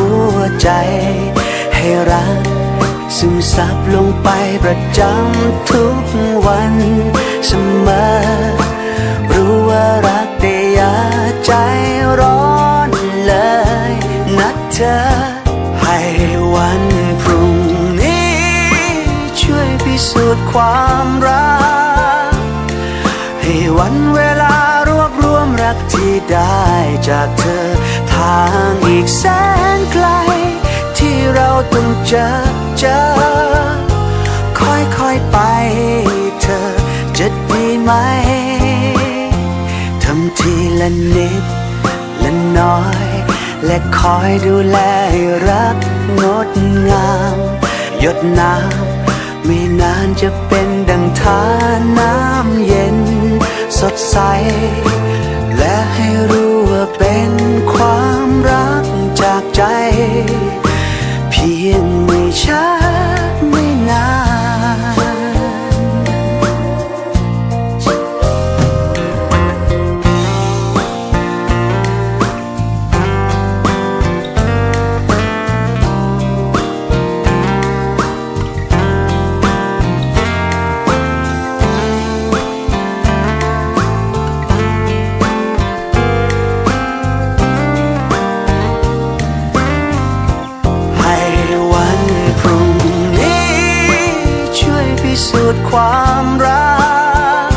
ว ใจ ให้รักซึมซับลงไปประจำทุกวันเสมอ รู้ว่ารักแต่อย่าใจร้อนเลยนะเธอ ให้วันพรุ่งนี้ ช่วยพิสูจน์ความรัก ให้วันเวลารวบรวมรักที่ได้จากเธอ ทางอีกแสนไกล เราต้องเจอเจอค่อยๆไปเธอจะดีไหมทำทีละนิดละน้อย และคอยดูแลรักงดงาม หยดน้ำไม่นานจะเป็นดังทานน้ำเย็นสดใส สูจน์ความรัก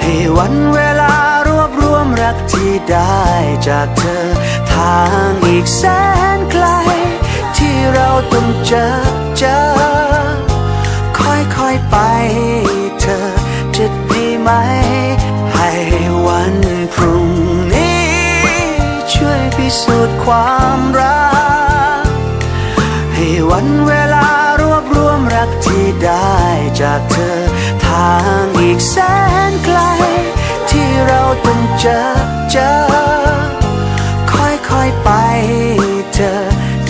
ให้วันเวลารวบรวมรักที่ได้จากเธอ ทางอีกแสนไกล ที่เราต้องเจอเจอ ค่อยๆไปเธอจะดีไหม ให้วันพรุ่งนี้ ช่วยพิสูจน์ความรัก จากเธอ ทางอีกแสนไกล ที่เราต้องเจอเจอ ค่อยๆไปเธอ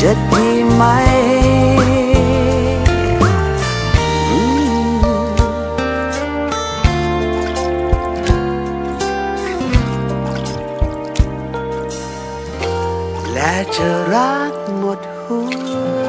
จะดีไหมและจะรักหมดหัว